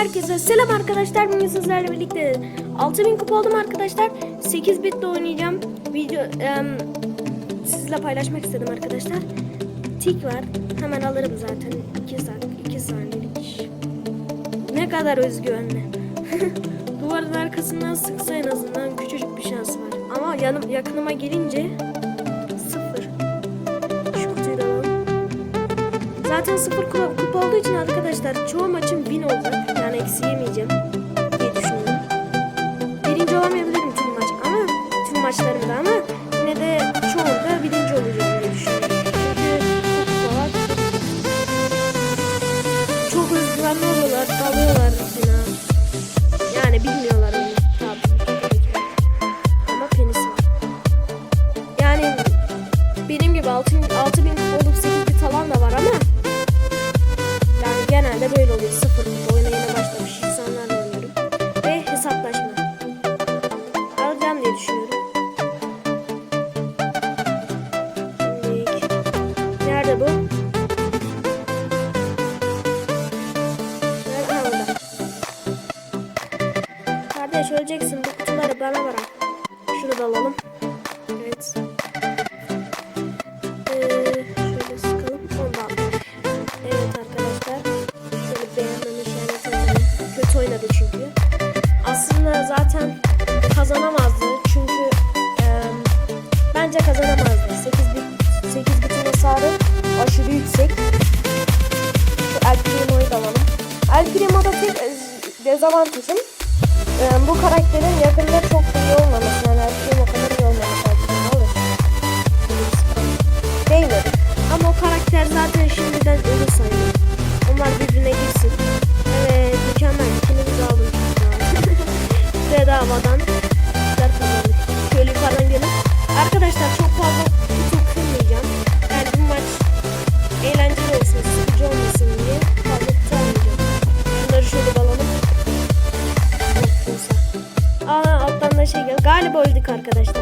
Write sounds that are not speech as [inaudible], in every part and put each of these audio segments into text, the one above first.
Herkese selam arkadaşlar. Bugün sizlerle birlikte 6000 kupa oldum arkadaşlar. 8 bitle oynayacağım. Video em, sizle paylaşmak istedim arkadaşlar. Tik var. Hemen alırım zaten. 2 saat 2 saniyelik. Ne kadar özgüvenli. [laughs] Duvarın arkasından sıksa en azından küçücük bir şans var. Ama yanım yakınıma gelince Zaten sıfır kupa, olduğu için arkadaşlar çoğu maçım win olacak. Yani eksi yemeyeceğim diye düşünüyorum. Birinci olamayabilirim tüm maç ama tüm maçlarımda ama yine de Kardeş öleceksin. Bu kutuları bana bırak. Şunu da alalım. Evet. Ee, şöyle sıkalım. Aldım. Evet arkadaşlar. Şöyle beğenmemiş kötü oynadı çünkü. Aslında zaten kazanamazdı çünkü eee, bence kazanamazdı. 8 bit 8 bitin hasarı aşırı yüksek. Şu El Primo'yu da alalım. El Primo'da tek e, dezavantajım eee, bu karakterin yakında çok iyi olmaması. Yani El Primo kadar iyi olmaması. Olur. Değmedi. Ama o karakter zaten arkadaşlar.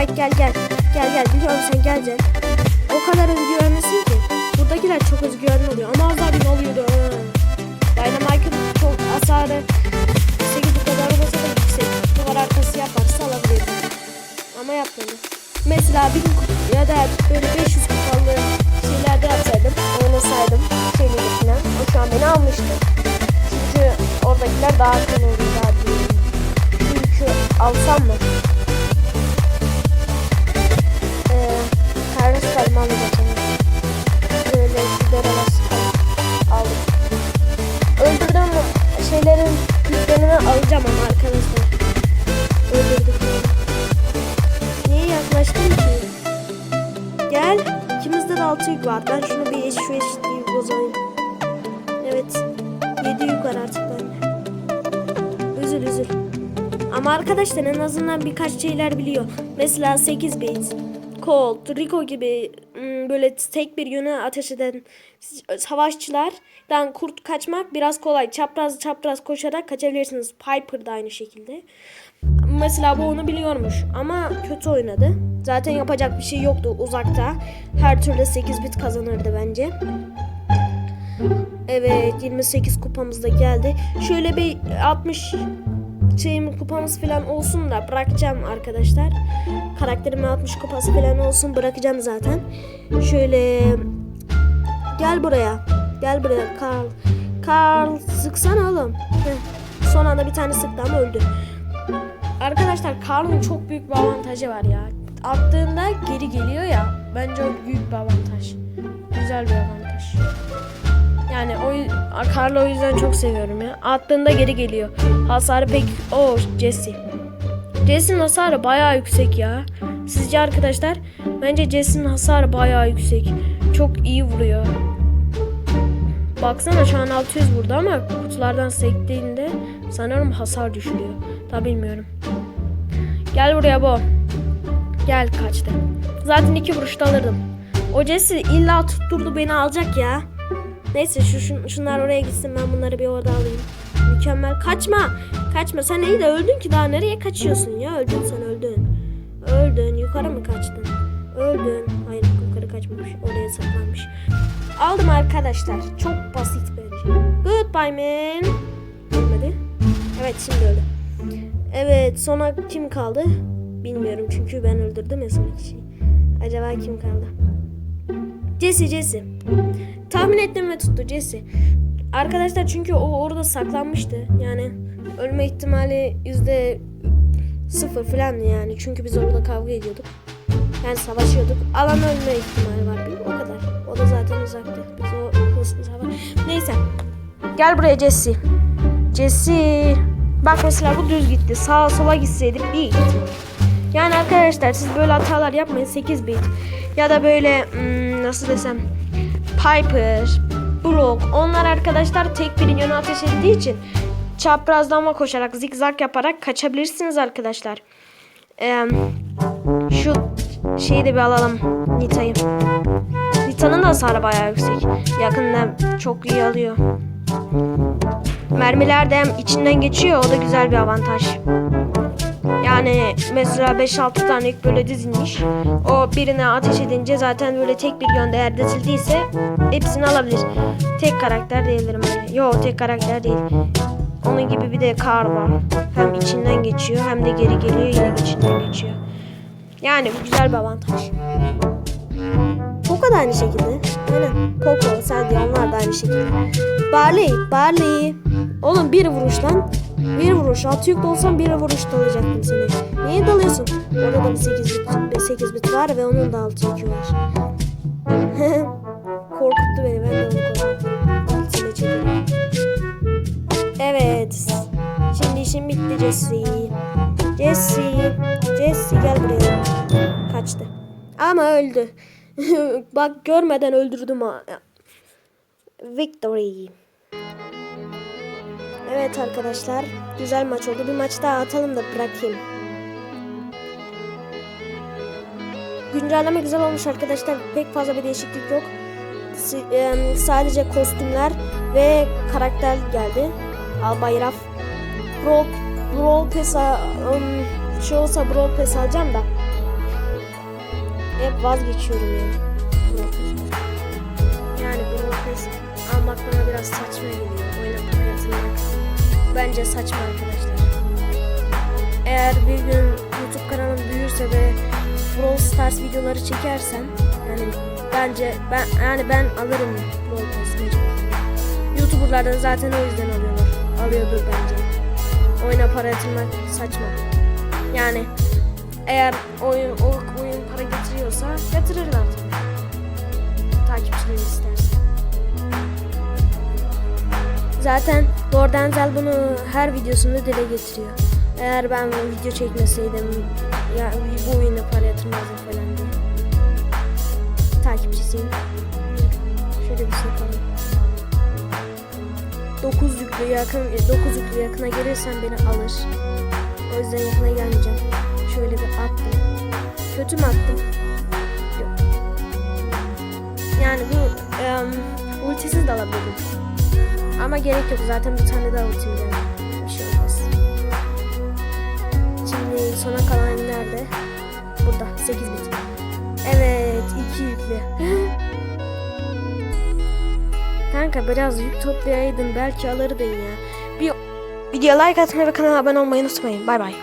Dynamite gel gel. Gel gel biliyorum sen geleceksin. O kadar özgüvenlisin ki. Buradakiler çok özgüvenli oluyor. Ama az daha bin oluyordu. Dynamite'ın çok hasarı 8 bu kadar olmasa da yüksek. Duvar arkası yaparsa alabilir. Ama yapmadı. Mesela bir ya da böyle 500 kupalı şeylerde yapsaydım, oynasaydım şeyleri falan. O şu an beni almıştı. Çünkü oradakiler daha büyük. Çünkü alsam mı? Var. Ben şunu bir şu eşitliği bozayım. Evet. Yedi yük var artık bende. Üzül üzül. Ama arkadaşlar en azından birkaç şeyler biliyor. Mesela 8 bit, Colt, Rico gibi ım, böyle tek bir yöne ateş eden savaşçılardan kurt kaçmak biraz kolay. Çapraz çapraz koşarak kaçabilirsiniz. Piper da aynı şekilde. Mesela bu onu biliyormuş ama kötü oynadı. Zaten yapacak bir şey yoktu uzakta. Her türlü 8 bit kazanırdı bence. Evet 28 kupamız da geldi. Şöyle bir 60 şeyim kupamız falan olsun da bırakacağım arkadaşlar. Karakterimin 60 kupası falan olsun bırakacağım zaten. Şöyle gel buraya. Gel buraya Karl. Karl sıksana oğlum. Heh. Son anda bir tane sıktı ama öldü. Arkadaşlar Karl'ın çok büyük bir avantajı var ya. Attığında geri geliyor ya. Bence o büyük bir avantaj. Güzel bir avantaj. Yani o Karl'ı o yüzden çok seviyorum ya. Attığında geri geliyor. Hasarı pek... O Jesse. Jesse'nin hasarı bayağı yüksek ya. Sizce arkadaşlar? Bence Jesse'nin hasarı bayağı yüksek. Çok iyi vuruyor. Baksana şu an 600 vurdu ama kutulardan sektiğinde sanırım hasar düşürüyor. Daha bilmiyorum. Gel buraya bu. Gel kaçtı. Zaten iki vuruşta alırdım. O Jesse illa tutturdu beni alacak ya. Neyse şu şun, şunlar oraya gitsin ben bunları bir orada alayım. Mükemmel. Kaçma. Kaçma. Sen iyi de öldün ki daha nereye kaçıyorsun ya? Öldün sen öldün. Öldün. Yukarı mı kaçtın? Öldün. Hayır yukarı kaçmamış. Oraya saklanmış. Aldım arkadaşlar. Çok basit bence. Goodbye man. Ölmedi. Evet şimdi öldü. Evet sonra kim kaldı? Bilmiyorum çünkü ben öldürdüm ya son kişiyi. Acaba kim kaldı? Jesse Jesse. Tahmin ettim ve tuttu Jesse. Arkadaşlar çünkü o orada saklanmıştı. Yani ölme ihtimali yüzde sıfır falan yani. Çünkü biz orada kavga ediyorduk. Yani savaşıyorduk. Alan ölme ihtimali var. Bir, o kadar. O da zaten uzaktı. Biz o hızlı savaş. Neyse. Gel buraya Jesse. Jesse. Bak mesela bu düz gitti. Sağa sola gitseydi bir gitti. Yani arkadaşlar siz böyle hatalar yapmayın. 8 bit. Ya da böyle hmm, nasıl desem Piper, Brock onlar arkadaşlar tek bir yöne ateş ettiği için çaprazlama koşarak zigzag yaparak kaçabilirsiniz arkadaşlar. Ee, şu şeyi de bir alalım Nita'yı. Nita'nın da hasarı bayağı yüksek. Yakında çok iyi alıyor. Mermiler de hem içinden geçiyor o da güzel bir avantaj. Yani mesela 5-6 tane böyle dizilmiş. O birine ateş edince zaten böyle tek bir yönde eğer dizildiyse hepsini alabilir. Tek karakter değildir öyle. Yo tek karakter değil. Onun gibi bir de kar var. Hem içinden geçiyor hem de geri geliyor yine içinden geçiyor. Yani bu güzel bir avantaj. Poco da aynı şekilde. Aynen. Poco, Sandy onlar da aynı şekilde. Barley, Barley. Oğlum bir vuruş lan. Bir vuruş. Altı yüklü olsam bir vuruş dalayacaktım seni. Niye dalıyorsun? Orada da bir 8 bit, 8 bit var ve onun da altı yükü var. [laughs] Korkuttu beni. Ben de onu korkuttum. Altına. Evet. Şimdi işim bitti Jesse. Jesse. Jesse gel buraya. Kaçtı. Ama öldü. [laughs] Bak görmeden öldürdüm ha. Victory. Evet arkadaşlar. Güzel maç oldu. Bir maç daha atalım da bırakayım. Güncelleme güzel olmuş arkadaşlar. Pek fazla bir değişiklik yok. S- em, sadece kostümler ve karakter geldi. Albay Raf. Brawl, Brawl Pass em, şey olsa Brawl Pass alacağım da. Hep vazgeçiyorum yani. Pass. Yani Pass almak bana biraz saçma geliyor. Oyuna para yatırmak bence saçma arkadaşlar. Eğer bir gün YouTube kanalım büyürse ve Brawl Stars videoları çekersem yani bence ben yani ben alırım Brawl Pass mecbur. YouTuber'lardan zaten o yüzden alıyorlar. Alıyordur bence. Oyuna para yatırmak saçma. Yani eğer oyun oyun getiriyorsa yatırırlar. Takipçileri isterse. Zaten Lord Denzel bunu her videosunda dile getiriyor. Eğer ben video çekmeseydim ya bu oyuna para yatırmazdım falan diye. Takipçisiyim. Şöyle bir şey yapalım. 9 yüklü yakın 9 yüklü yakına gelirsen beni alır. O yüzden yakına gelmeyeceğim. Şöyle bir attım. Kötü mü attım? Yani bu em, ultisiz de alabilirim. Ama gerek yok zaten bir tane daha ultim geldi. Bir şey olmaz. Şimdi sona kalan nerede? Burada 8 bit. Evet 2 yüklü. [laughs] Kanka biraz yük toplayaydın belki alırdın ya. Bir videoya like atmayı ve kanala abone olmayı unutmayın. Bay bay.